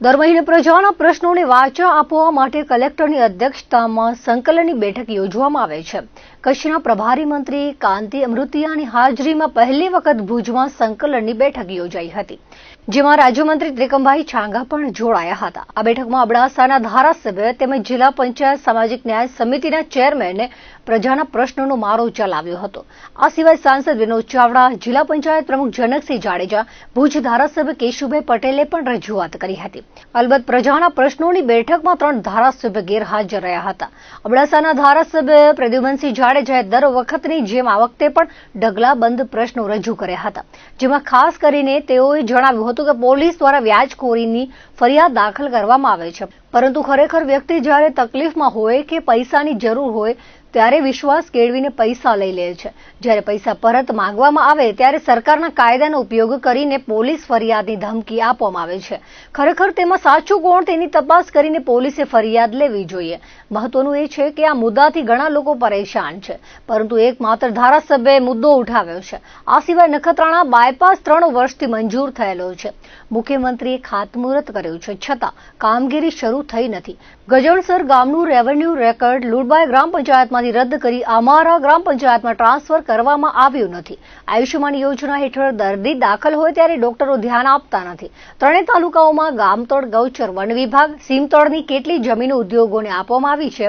દર મહિને પ્રજાના પ્રશ્નોને વાચા આપવા માટે કલેક્ટરની અધ્યક્ષતામાં સંકલનની બેઠક યોજવામાં આવે છે. કચ્છના પ્રભારી મંત્રી કાંતિ અમૃતિયાની હાજરીમાં પહેલી વખત ભુજમાં સંકલનની બેઠક યોજાઈ હતી. જેમાં રાજ્યમંત્રી ત્રિકમભાઈ છાંગા પણ જોડાયા હતા. આ બેઠકમાં અબડાસાના ધારાસભ્ય તેમજ જિલ્લા પંચાયત સામાજિક ન્યાય સમિતિના ચેરમેને પ્રજાના પ્રશ્નોનો મારો ચલાવ્યો હતો. આ સિવાય સાંસદ વિનોદ ચાવડા, જિલ્લા પંચાયત પ્રમુખ જનકસિંહ જાડેજા, ભુજ ધારાસભ્ય કેશુભાઈ પટેલે પણ રજૂઆત કરી હતી. અલબત્ત પ્રજાના પ્રશ્નોની બેઠકમાં ત્રણ ધારાસભ્ય ગેરહાજર રહ્યા હતા. અબડાસાના ધારાસભ્ય પ્રદ્યુમનસિંહ જાડેજાએ દર વખતની જેમ આ વખતે પણ ઢગલાબંધ પ્રશ્નો રજૂ કર્યા હતા. જેમાં ખાસ કરીને તેઓએ જણાવ્યું હતું કે પોલીસ દ્વારા વ્યાજખોરીની ફરિયાદ દાખલ કરવામાં આવે છે. પરંતુ ખરેખર વ્યક્તિ જ્યારે તકલીફમાં હોય કે પૈસાની જરૂર હોય ત્યારે વિશ્વાસ કેળવીને પૈસા લઈ લે છે. જ્યારે પૈસા પરત માંગવામાં આવે ત્યારે સરકારના કાયદાનો ઉપયોગ કરીને પોલીસ ફરિયાદની ધમકી આપવામાં આવે છે. ખરેખર તેમાં સાચું કોણ તેની તપાસ કરીને પોલીસે ફરિયાદ લેવી જોઈએ. મહત્વનું એ છે કે આ મુદ્દાથી ઘણા લોકો પરેશાન છે. પરંતુ એક માત્ર ધારાસભ્યએ મુદ્દો ઉઠાવ્યો છે. આ સિવાય નખત્રાણા બાયપાસ ત્રણ વર્ષથી મંજૂર થયેલો છે. મુખ્યમંત્રીએ ખાતમુહૂર્ત કર્યું છે. છતાં, કામગીરી શરૂ થઈ નથી. ગજણસર ગામનું રેવન્યુ રેકર્ડ લુડબાય ગ્રામ પંચાયતમાંથી રદ કરી અમારા ગ્રામ પંચાયતમાં ટ્રાન્સફર કરવામાં આવ્યું નથી. આયુષ્યમાન યોજના હેઠળ દર્દી દાખલ હોય ત્યારે ડોક્ટરો ધ્યાન આપતા નથી. ત્રણેય તાલુકાઓમાં ગામતોડ, ગૌચર વન વિભાગ, સીમતોડની કેટલી જમીન ઉદ્યોગોને આપવામાં આવી છે?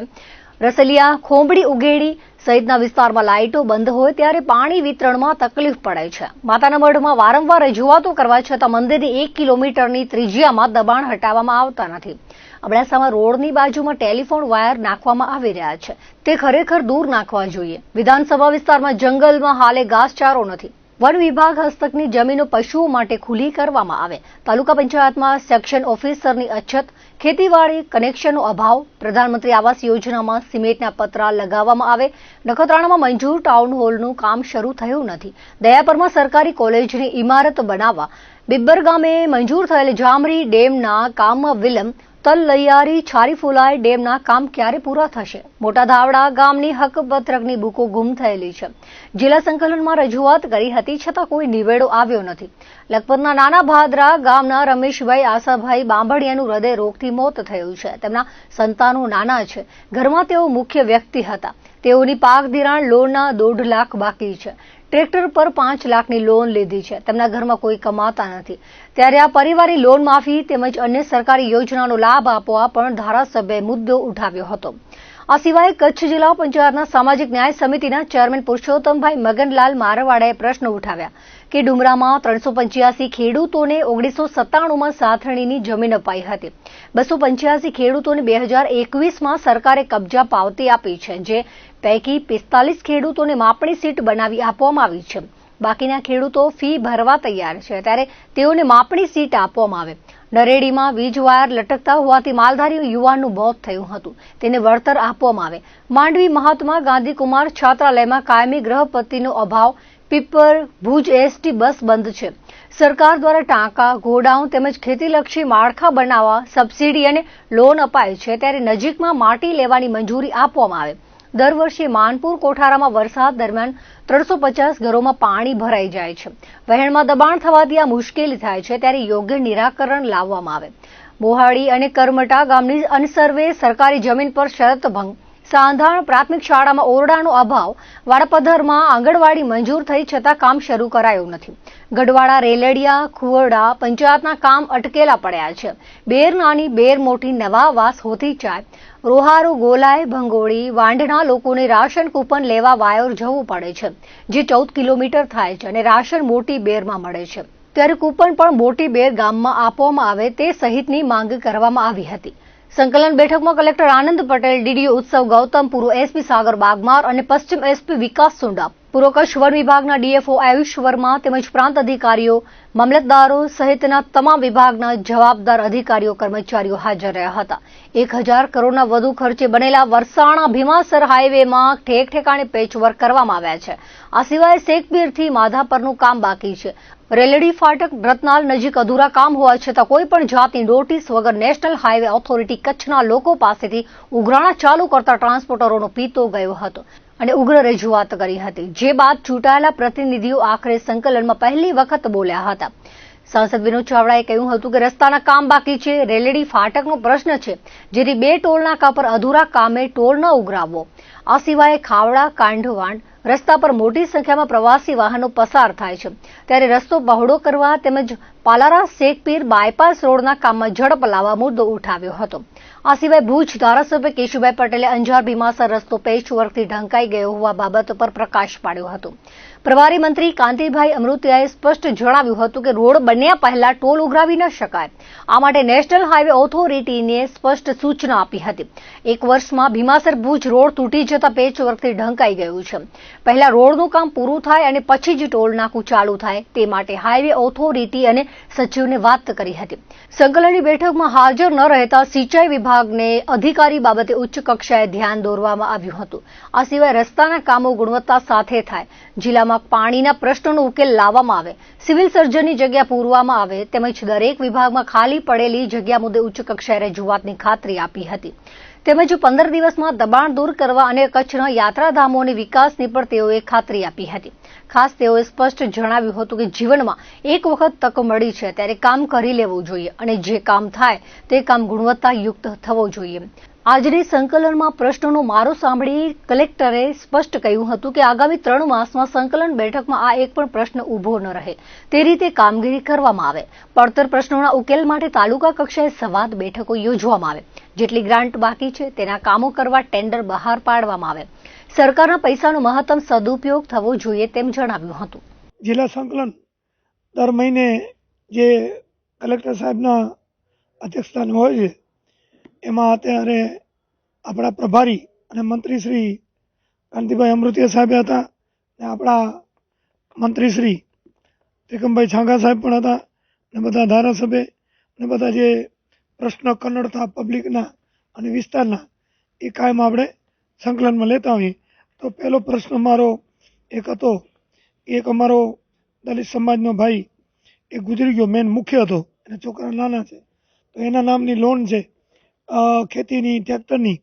રસલિયા ખોંભડી ઉગેડી સહિતના વિસ્તારમાં લાઇટો બંધ હોય ત્યારે પાણી વિતરણમાં તકલીફ પડે છે. માતાના મઢમાં વારંવાર રજૂઆતો કરવા છતાં મંદિરની એક કિલોમીટરની ત્રિજ્યામાં દબાણ હટાવવામાં આવતા નથી. અબડાસામાં રોડની બાજુમાં ટેલિફોન વાયર નાખવામાં આવી રહ્યા છે. તે ખરેખર દૂર નાખવા જોઈએ. વિધાનસભા વિસ્તારમાં જંગલમાં હાલે ઘાસચારો નથી. વન વિભાગ હસ્તકની જમીનો પશુઓ માટે ખુલ્લી કરવામાં આવે. તાલુકા પંચાયતમાં સેક્શન ઓફિસરની અછત, ખેતીવાડી, કનેક્શનનો અભાવ, પ્રધાનમંત્રી આવાસ યોજનામાં સિમેન્ટના પતરા લગાવવામાં આવે. નખત્રાણામાં મંજૂર ટાઉન હોલનું કામ શરૂ થયું નથી. દયાપરમાં સરકારી કોલેજની ઇમારત બનાવવા. બિબ્બર ગામે મંજૂર થયેલ જામરી ડેમના કામમાં વિલંબ તલૈયારી છારીફુલાઈ ડેમના કામ ક્યારે પૂરા થશે? મોટા ધાવડા ગામની હકપત્રકની બુકો ગુમ થયેલી છે. જિલ્લા સંકલનમાં રજૂઆત કરી હતી છતાં કોઈ નિવેડો આવ્યો નથી. લખપતના નાના ભાદરા ગામના રમેશભાઈ આશાભાઈ બાંભડિયાનું હૃદય રોગથી મોત થયું છે. તેમના સંતાનો નાના છે. ઘરમાં તેઓ મુખ્ય વ્યક્તિ હતા. તેઓની પાક ધિરાણ લોનના દોઢ લાખ બાકી છે. ટ્રેક્ટર પર પાંચ લાખની લોન લીધી છે. તેમના ઘરમાં કોઈ કમાતા નથી. ત્યારે આ પરિવારે લોન માફી તેમજ અન્ય સરકારી યોજનાનો લાભ આપવા પણ ધારાસભ્યએ મુદ્દો ઉઠાવ્યો હતો. આ સિવાય કચ્છ જિલ્લા પંચાયતના સામાજિક ન્યાય સમિતિના ચેરમેન પુરુષોત્તમભાઈ મગનલાલ મારવાડાએ પ્રશ્ન ઉઠાવ્યા કે ડુમરામાં ત્રણસો પંચ્યાસી ખેડૂતોને ઓગણીસો સત્તાણુંમાં સાથણીની જમીન અપાઈ હતી. બસો પંચ્યાસી ખેડૂતોને બે હજાર એકવીસમાં સરકારે કબજા પાવતી આપી છે, જે પૈકી પિસ્તાલીસ ખેડૂતોને માપણી સીટ બનાવી આપવામાં આવી છે. બાકીના ખેડૂતો ફી ભરવા તૈયાર છે. ત્યારે તેઓને માપણી સીટ આપવામાં આવે. નરેડીમાં વીજ વાયર લટકતા હોવાથી માલધારી યુવાનનું મોત થયું હતું. તેને વળતર આપવામાં આવે. માંડવી મહાત્મા ગાંધી કુમાર છાત્રાલયમાં કાયમી ગૃહપતિનો અભાવ, પીપર, ભુજ એસટી બસ બંધ છે. સરકાર દ્વારા ટાંકા, ગોડાઉન તેમજ ખેતીલક્ષી માળખા બનાવવા, સબસિડી અને લોન અપાય છે. ત્યારે નજીકમાં માટી લેવાની મંજૂરી આપવામાં આવે. દર વર્ષે માનપુર કોઠારામાં વરસાદ દરમિયાન ત્રણસો પચાસ ઘરોમાં પાણી ભરાઈ જાય છે. વહેણમાં દબાણ થવાથી આ મુશ્કેલી થાય છે, ત્યારે યોગ્ય નિરાકરણ લાવવામાં આવે. મોહાડી અને કરમટા ગામની અનસર્વે સરકારી જમીન પર શરત ભંગ સાંધાણ પ્રાથમિક શાળામાં ઓરડાનો અભાવ. વાડાપધરમાં આંગણવાડી મંજૂર થઈ છતાં કામ શરૂ કરાયું નથી. ગઢવાડા રેલડિયા, ખુવડા પંચાયતના કામ અટકેલા પડ્યા છે. બેર નાની, બેર મોટી નવા વાસ હોતી ચાય રોહારો ગોલાય ભંગોળી, વાંઢના લોકોને રાશન કૂપન લેવા વાયોર જવું પડે છે, જે ચૌદ કિલોમીટર થાય છે અને રાશન મોટી બેરમાં મળે છે. ત્યારે કૂપન પણ મોટી બેર ગામમાં આપવામાં આવે તે સહિતની માંગ કરવામાં આવી હતી. સંકલન બેઠકમાં કલેક્ટર આનંદ પટેલ, ડીડીઓ ઉત્સવ ગૌતમપુર, એસપી સાગર બાગમાર અને પશ્ચિમ એસપી વિકાસ સુંડા પૂર્વ કચ્છ વન વિભાગના ડીએફઓ આયુષ વર્મા તેમજ પ્રાંત અધિકારીઓ, મામલતદારો સહિતના તમામ વિભાગના જવાબદાર અધિકારીઓ, કર્મચારીઓ હાજર રહ્યા હતા. એક હજાર કરોડના વધુ ખર્ચે બનેલા વરસાણા ભીમાસર હાઈવેમાં ઠેક ઠેકાણે પેચવર્ક કરવામાં આવ્યા છે. આ સિવાય શેખપીરથી માધાપરનું કામ બાકી છે. રેલડી ફાટક રત્નાલ નજીક અધૂરા કામ હોવા છતાં કોઈ પણ જાતની નોટિસ વગર નેશનલ હાઈવે ઓથોરિટી કચ્છના લોકો પાસેથી ઉઘરાણા ચાલુ કરતા ટ્રાન્સપોર્ટરોનો પીતો ગયો હતો. અને ઉગ્ર રજૂઆત કરી હતી. જે બાદ ચૂંટાયેલા પ્રતિનિધિઓ આખરે સંકલનમાં પહેલી વખત બોલ્યા હતા. સાંસદ વિનોદ ચાવડાએ કહ્યું હતું કે રસ્તાના કામ બાકી છે. રેલેડી ફાટકનો પ્રશ્ન છે. જેથી બે ટોલનાકા પર અધૂરા કામે ટોલ ન ઉઘરાવવો. આ સિવાય ખાવડા, કાંઢવાણ રસ્તા પર મોટી સંખ્યામાં પ્રવાસી વાહનો પસાર થાય છે. ત્યારે રસ્તો બહોળો કરવા તેમજ પાલારા શેખપીર બાયપાસ રોડના કામમાં ઝડપ લાવવા મુદ્દો ઉઠાવ્યો હતો. આ સિવાય ભુજ ધારાસભ્ય કેશુભાઈ પટેલે અંજાર ભીમાસર રસ્તો પેચવર્કથી ઢંકાઈ ગયો હોવા બાબત પર પ્રકાશ પાડ્યો હતો. પ્રભારી મંત્રી કાંતિભાઈ અમૃતિયાએ સ્પષ્ટ જણાવ્યું હતું કે રોડ બન્યા પહેલા ટોલ ઉઘરાવી ન શકાય. આ માટે નેશનલ હાઈવે ઓથોરિટીને સ્પષ્ટ સૂચના આપી હતી. એક વર્ષમાં ભીમાસર ભુજ રોડ તૂટી જતા પેચવર્કથી ઢંકાઈ ગયું છે. પહેલા રોડનું કામ પૂરું થાય અને પછી જ ટોલ નાકું ચાલુ થાય. તે માટે હાઈવે ઓથોરિટી અને સચિવને વાત કરી હતી. સંકલનની બેઠકમાં હાજર ન રહેતા સિંચાઈ વિભાગને અધિકારી બાબતે ઉચ્ચ કક્ષાએ ધ્યાન દોરવામાં આવ્યું હતું. આ સિવાય રસ્તાના કામો ગુણવત્તા સાથે થાય. જિલ્લામાં પાણીના પ્રશ્નોનો ઉકેલ લાવવામાં આવે. સિવિલ સર્જનની જગ્યા પૂરવામાં આવે તેમજ દરેક વિભાગમાં ખાલી પડેલી જગ્યા મુદ્દે ઉચ્ચ કક્ષાએ રજૂઆતની ખાતરી આપી હતી. તેમજ પંદર દિવસમાં દબાણ દૂર કરવા અને કચ્છના યાત્રાધામોની વિકાસની પણ તેઓએ ખાતરી આપી હતી. ખાસ તેઓએ સ્પષ્ટ જણાવ્યું હતું કે જીવનમાં એક વખત તક મળી છે, ત્યારે કામ કરી લેવું જોઈએ અને જે કામ થાય તે કામ ગુણવત્તાયુક્ત થવું જોઈએ. આજની સંકલનમાં પ્રશ્નોનો મારો સાંભળી કલેક્ટરે સ્પષ્ટ કહ્યું હતું કે આગામી ત્રણ માસમાં સંકલન બેઠકમાં આ એક પણ પ્રશ્ન ઊભો ન રહે. તે રીતે કામગીરી કરવામાં આવે. પડતર પ્રશ્નોના ઉકેલ માટે તાલુકા કક્ષાએ સંવાદ બેઠકો યોજવામાં આવે. જેટલી ગ્રાન્ટ બાકી છે, તેના કામો કરવા ટેન્ડર બહાર પાડવામાં આવે. સરકારના પૈસાનો મહત્તમ સદુપયોગ થવો જોઈએ તેમ જણાવ્યું હતું. જિલ્લા સંકલન દર મહિને જે કલેક્ટર સાહેબના અધ્યક્ષસ્થાને હોય છે એમાં અત્યારે આપણા પ્રભારી અને મંત્રી શ્રી કાંતિભાઈ અમૃતિયા સાહેબ હતા ને આપણા મંત્રી શ્રી ત્રિકમભાઈ છાંગા સાહેબ પણ હતા ને બધા ધારાસભ્ય ને બધા જે પ્રશ્ન કન્નડતા પબ્લિકના અને વિસ્તારના એ કાયમ આપણે સંકલનમાં લેતા હોઈએ. તો પહેલો પ્રશ્ન મારો એક હતો. એક અમારો દલિત સમાજનો ભાઈ એ ગુજરી ગયો, મેન મુખ્ય હતો. એના છોકરા નાના છે. તો એના નામની લોન છે. ખેતીની ટ્રેક્ટરની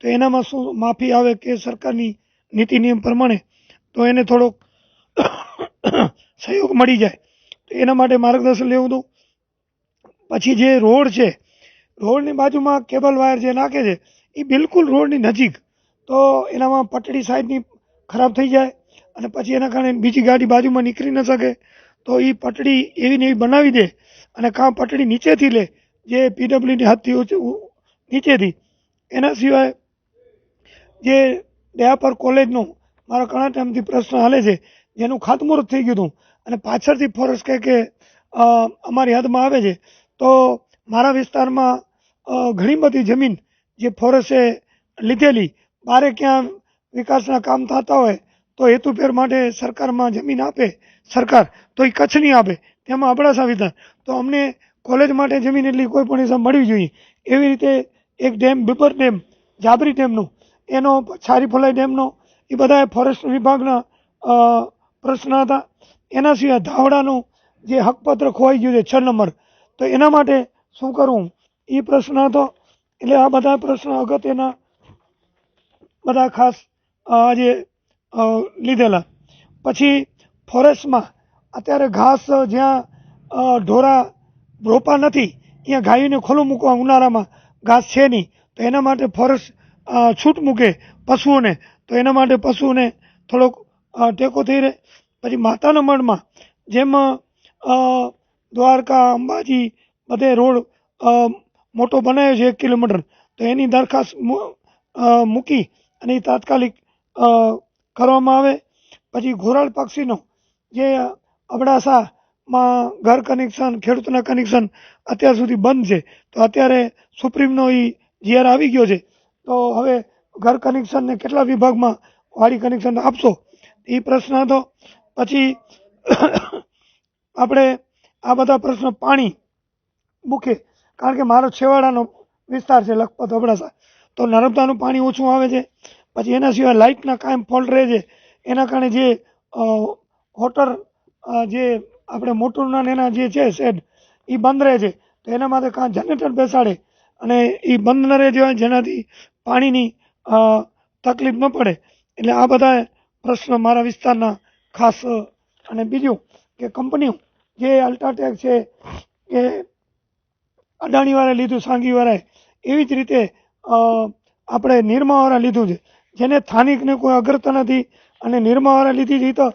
તો એનામાં શું માફી આવે કે સરકારની નીતિ નિયમ પ્રમાણે તો એને થોડોક સહયોગ મળી જાય. તો એના માટે માર્ગદર્શન લેવું હતું. પછી જે રોડ છે, રોડની બાજુમાં કેબલ વાયર જે નાખે છે, એ બિલકુલ રોડની નજીક. તો એનામાં પટડી સાઈડની ખરાબ થઈ જાય અને પછી એના કારણે બીજી ગાડી બાજુમાં નીકળી ન શકે. તો એ પટડી એવી ને એવી બનાવી દે અને કાં પટડી નીચેથી લે, જે પીડબ્લ્યુની હાથથી નીચેથી એના સિવાય જે દયાપર કોલેજનું મારા ઘણા ટાઈમથી પ્રશ્ન હાલે છે, જેનું ખાતમુહૂર્ત થઈ ગયું હતું અને પાછળથી ફોરેસ્ટ કહે કે અમારી હદમાં આવે છે, તો મારા વિસ્તારમાં ઘણી બધી જમીન જે ફોરેસ્ટે લીધેલી, બારે ક્યાં વિકાસના કામ થતા હોય, તો હેતુફેર માટે સરકારમાં જમીન આપે, સરકાર, તો એ કચ્છની આપે, તેમાં અબડાસા વિધાન તો અમને કોલેજ માટે જમીન એટલી કોઈ પણ હિસાબ મળવી જોઈએ. એવી રીતે એક ડેમ, બિપર ડેમ, જાબરી ડેમનો, એનો છારી ફલાઈ ડેમનો, એ બધા ફોરેસ્ટ વિભાગના પ્રશ્ન હતા. એના સિવાય ધાવડાનું જે હકપત્ર ખોવાઈ ગયું છે છ નંબર, તો એના માટે શું કરવું એ પ્રશ્ન હતો. એટલે આ બધા પ્રશ્ન અગત્યના બધા ખાસ આજે લીધેલા. પછી ફોરેસ્ટમાં અત્યારે ઘાસ જ્યાં ઢોરા રોપા નથી, ત્યાં ગાયોને ખુલ્લું મૂકવા ઉનાળામાં ઘાસ છે નહીં, તો એના માટે ફોરેસ્ટ છૂટ મૂકે પશુઓને. તો એના માટે પશુઓને થોડોક ટેકો થઈ રહે. પછી માતાના મઢમાં જેમ દ્વારકા, અંબાજી બધે રોડ મોટો બનાવ્યો છે એક કિલોમીટર, તો એની દરખાસ્ત મૂકી અને એ તાત્કાલિક કરવામાં આવે. પછી ઘોરાળ પક્ષીનો જે અબડાસામાં ઘર કનેક્શન ખેડૂતના કનેક્શન અત્યાર સુધી બંધ છે. તો અત્યારે સુપ્રીમનો એ જીઆર આવી ગયો છે. તો હવે ઘર કનેક્શનને કેટલા વિભાગમાં વાડી કનેક્શન આપશો? એ પ્રશ્ન હતો. પછી આપણે આ બધા પ્રશ્નો પાણી મૂકે. કારણ કે મારો છેવાડાનો વિસ્તાર છે લખપત અબડાસા. તો નર્મદાનું પાણી ઓછું આવે છે. પછી એના સિવાય લાઇટના કાયમ ફોલ્ટ રહે છે. એના કારણે જે વોટર જે આપણે મોટરના એના જે છે શેડ એ બંધ રહે છે તો એના માટે કાં જનરેટર બેસાડે અને એ બંધ ન રહે જેવા જેનાથી પાણીની તકલીફ ન પડે. એટલે આ બધા પ્રશ્ન મારા વિસ્તારના ખાસ, અને બીજું કે કંપનીઓ જે અલ્ટ્રાટેક છે, કે અદાણીવાળાએ લીધું, સાંગીવાળાએ, એવી જ રીતે આપણે નિરમાવાળા લીધું છે. જેને સ્થાનિકને કોઈ અગ્રતા નથી અને નિરમાવાળા લીધી છે તો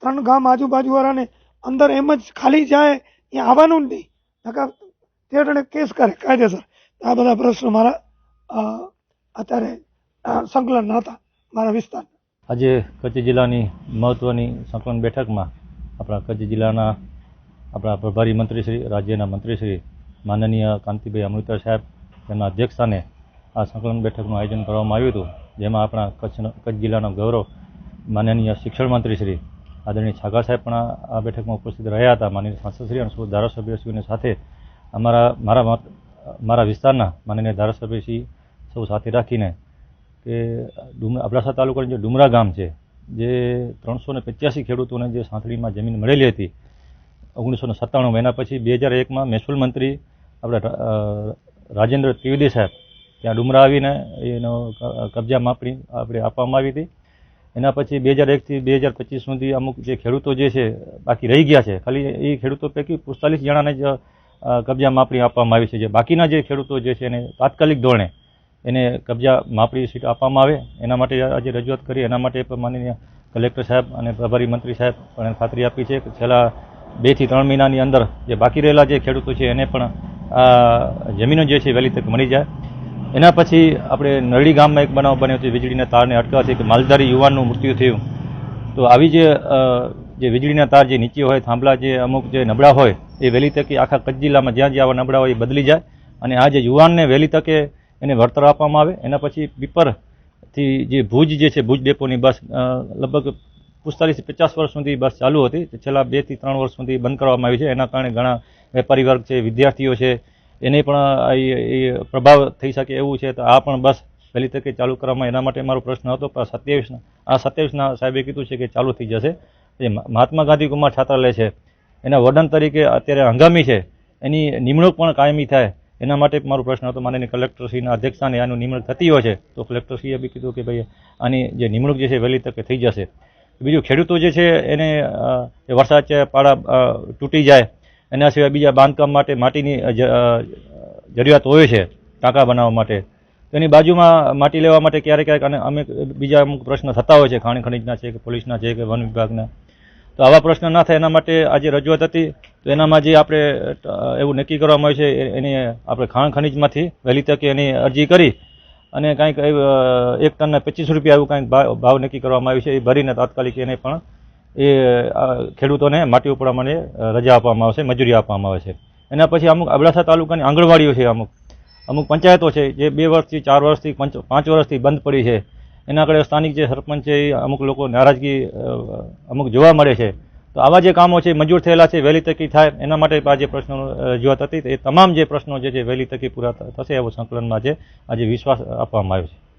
ત્રણ ગામ આજુબાજુવાળાને અંદર એમ જ ખાલી જાય, ત્યાં આવવાનું જ નહીં. નકા તે કેસ કરે, કાયદેસર. આ બધા પ્રશ્નો મારા અત્યારે સંકલન હતા, મારા વિસ્તાર આજે કચ્છ જિલ્લાની મહત્ત્વની સંકલન બેઠકમાં આપણા કચ્છ જિલ્લાના આપણા પ્રભારી મંત્રીશ્રી રાજ્યના મંત્રીશ્રી માનનીય કાંતિભાઈ અમૃતર સાહેબ, તેમના અધ્યક્ષસ્થાને આ સંકલન બેઠકનું આયોજન કરવામાં આવ્યું હતું, જેમાં આપણા કચ્છ કચ્છ જિલ્લાનો ગૌરવ માનનીય શિક્ષણ મંત્રીશ્રી આદરણીય છાગા સાહેબ પણ આ બેઠકમાં ઉપસ્થિત રહ્યા હતા. માનનીય સાંસદશ્રી અને ધારાસભ્યશ્રીઓની સાથે અમારા મારા મારા વિસ્તારના માનનીય ધારાસભ્યશ્રી સૌ સાથે રાખીને કે ડુમરા અબડાસા તાલુકાનું જે ડુમરા ગામ છે, જે ત્રણસો ને પચ્યાસી ખેડૂતોને જે સાંથળીમાં જમીન મળેલી હતી, ઓગણીસો ને સત્તાણું એના પછી બે હજાર એકમાં મહેસૂલ મંત્રી આપણા રાજેન્દ્ર ત્રિવેદી સાહેબ ત્યાં ડુમરા આવીને એનો કબજા માપણી આપણે આપવામાં આવી હતી. એના પછી બે હજાર એકથી બે હજાર પચીસ સુધી અમુક જે ખેડૂતો જે છે, બાકી રહી ગયા છે, ખાલી એ ખેડૂતો પૈકી પિસ્તાલીસ જણાને જ કબજા માપણી આપવામાં આવી છે. જે બાકીના જે ખેડૂતો જે છે એને તાત્કાલિક ધોરણે એને કબજા માપણી સીટ આપવામાં આવે. એના માટે આજે રજૂઆત કરી. એના માટે પણ માનનીય કલેક્ટર સાહેબ અને પ્રભારી મંત્રી સાહેબ પણ ખાતરી આપી છે કે છેલ્લા બેથી ત્રણ મહિનાની અંદર જે બાકી રહેલા જે ખેડૂતો છે એને પણ આ જમીનો જે છે વહેલી તક મળી જાય. એના પછી આપણે નરડી ગામમાં એક બનાવ બન્યો છે, વીજળીના તારને અટકાવવાથી કે માલધારી યુવાનનું મૃત્યુ થયું. તો આવી જે જે વીજળીના તાર જે નીચે હોય, થાંભલા જે અમુક જે નબળા હોય, એ વહેલી તકે આખા કચ્છ જિલ્લામાં જ્યાં જ્યાં આવા નબળા હોય એ બદલી જાય અને આ જે યુવાનને વહેલી તકે એને વળતર આપવામાં આવે. એના પછી પીપરથી જે ભુજ જે છે, ભુજ ડેપોની બસ લગભગ પિસ્તાલીસથી પચાસ વર્ષ સુધી બસ ચાલુ હતી. છેલ્લા બેથી ત્રણ વર્ષ સુધી બંધ કરવામાં આવી છે. એના કારણે ઘણા વેપારી વર્ગ છે, વિદ્યાર્થીઓ છે એને પણ એ- એ પ્રભાવ થઈ શકે એવું છે, તો આ પણ બસ વહેલી તકે ચાલુ કરવામાં એના માટે મારો પ્રશ્ન હતો, પણ સત્યાવીસના આ સત્યાવીસના સાહેબે કીધું છે કે ચાલુ થઈ જશે. જે મહાત્મા ગાંધી કુમાર છાત્રાલય છે, એના વડન તરીકે અત્યારે હંગામી છે, એની નિમણૂક પણ કાયમી થાય, એના માટે મારો પ્રશ્ન હતો. માનનીય કલેક્ટરશ્રીના અધ્યક્ષસ્થાને આનું નિમણૂક થતી હોય છે, તો કલેક્ટરશ્રીએ બી કીધું કે ભાઈ, આની જે નિમણૂક જે છે વહેલી તકે થઈ જશે. બીજું ખેડૂતો જે છે, એને વરસાદ પાડા તૂટી જાય એના સિવાય બીજા બાંધકામ માટે માટીની જરૂરિયાત હોય છે, ટાંકા બનાવવા માટે. તેની બાજુમાં માટી લેવા માટે ક્યારેક ક્યારેક અને અમે બીજા અમુક પ્રશ્ન થતા હોય છે, ખાણ ખનીજના છે કે પોલીસના છે કે વન વિભાગના. તો આવા પ્રશ્ન ના થાય એના માટે આજે રજૂઆત હતી. તો એનામાં જે આપણે એવું નક્કી કરવામાં આવ્યું છે એની આપણે ખાણ ખનીજમાંથી વહેલી તકે એની અરજી કરી અને કાંઈક એક ટનના પચીસ રૂપિયા એવું કાંઈક ભાવ નક્કી કરવામાં આવ્યું છે, એ ભરીને તાત્કાલિક એને પણ એ ખેડૂતોને માટી ઉપડવા માટે રજા આપવામાં આવશે, મજૂરી આપવામાં આવે છે એના પછી અમુક અબડાસા તાલુકાની આંગણવાડીઓ છે અમુક. અમુક પંચાયતો છે જે બે વર્ષથી, ચાર વર્ષથી, પંચ, પાંચ વર્ષથી બંધ પડી છે. એના કડે સ્થાનિક જે સરપંચ છે એ અમુક લોકો નારાજગી અમુક જોવા મળે છે. તો આવા જે કામો છે, મંજૂર થયેલા છે, વહેલી તકી થાય, એના માટે આ જે પ્રશ્નો રજૂઆત હતી એ તમામ જે પ્રશ્નો જે છે, વહેલી તકી પૂરા થશે એવો સંકલનમાં આજે આજે વિશ્વાસ આપવામાં આવ્યો છે.